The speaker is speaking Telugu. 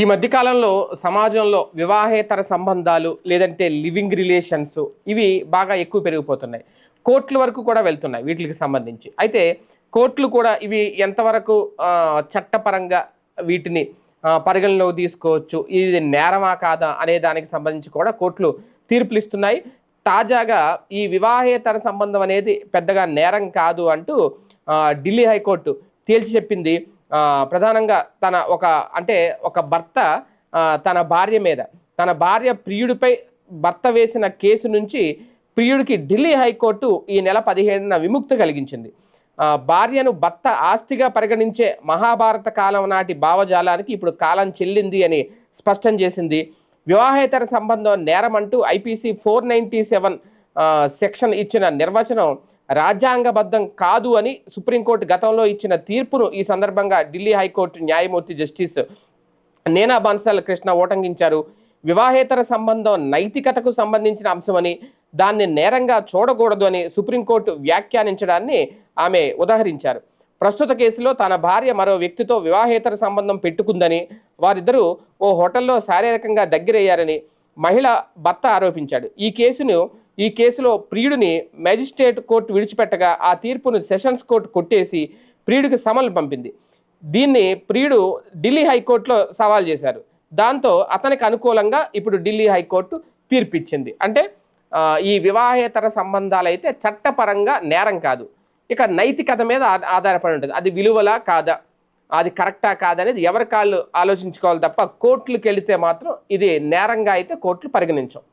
ఈ మధ్యకాలంలో సమాజంలో వివాహేతర సంబంధాలు లేదంటే లివింగ్ రిలేషన్స్ ఇవి బాగా ఎక్కువ పెరిగిపోతున్నాయి. కోర్టుల వరకు కూడా వెళ్తున్నాయి వీటికి సంబంధించి. అయితే కోర్టులు కూడా ఇవి ఎంతవరకు చట్టపరంగా వీటిని పరిగణలోకి తీసుకోవచ్చు ఇది నేరమా కాదా అనే దానికి సంబంధించి కూడా కోర్టులు తీర్పులు ఇస్తున్నాయి తాజాగా ఈ వివాహేతర సంబంధం అనేది పెద్దగా నేరం కాదు అంటూ ఢిల్లీ హైకోర్టు తేల్చి చెప్పింది. ప్రధానంగా తన ఒక అంటే ఒక భర్త తన భార్య మీద. తన భార్య ప్రియుడిపై భర్త వేసిన కేసు నుంచి ప్రియుడికి ఢిల్లీ హైకోర్టు ఈ నెల పదిహేడున విముక్తి కలిగించింది. భార్యను భర్త ఆస్తిగా పరిగణించే మహాభారత కాలం నాటి భావజాలానికి ఇప్పుడు కాలం చెల్లింది అని స్పష్టం చేసింది. వివాహేతర సంబంధం నేరం అంటూ IPC four ninety seven section ఇచ్చిన నిర్వచనం రాజ్యాంగబద్ధం కాదు అని సుప్రీంకోర్టు గతంలో ఇచ్చిన తీర్పును ఈ సందర్భంగా ఢిల్లీ హైకోర్టు న్యాయమూర్తి జస్టిస్ నేనా బన్సల్ కృష్ణ ఓటంకించారు వివాహేతర సంబంధం నైతికతకు సంబంధించిన అంశమని దాన్ని నేరంగా చూడకూడదు అని సుప్రీంకోర్టు వ్యాఖ్యానించడాన్ని ఆమె ఉదాహరించారు. ప్రస్తుత కేసులో తన భార్య మరో వ్యక్తితో వివాహేతర సంబంధం పెట్టుకుందని వారిద్దరూ ఓ హోటల్లో శారీరకంగా దగ్గరయ్యారని మహిళ భర్త ఆరోపించాడు. ఈ కేసును ఈ కేసులో ప్రియుడిని మ్యాజిస్ట్రేట్ కోర్టు విడిచిపెట్టగా ఆ తీర్పును సెషన్స్ కోర్టు కొట్టేసి ప్రియుడికి సమన్లు పంపింది. దీన్ని ప్రియుడు ఢిల్లీ హైకోర్టులో సవాల్ చేశారు. దాంతో అతనికి అనుకూలంగా ఇప్పుడు ఢిల్లీ హైకోర్టు తీర్పిచ్చింది. అంటే ఈ వివాహేతర సంబంధాలు అయితే చట్టపరంగా నేరం కాదు. ఇక నైతికత మీద ఆధారపడి ఉంటుంది. అది విలువలా కాదా? అది కరెక్టా కాదనేది ఎవరి కాళ్ళు ఆలోచించుకోవాలి తప్ప కోర్టులకు వెళితే మాత్రం ఇది నేరంగా అయితే కోర్టులు పరిగణించాం.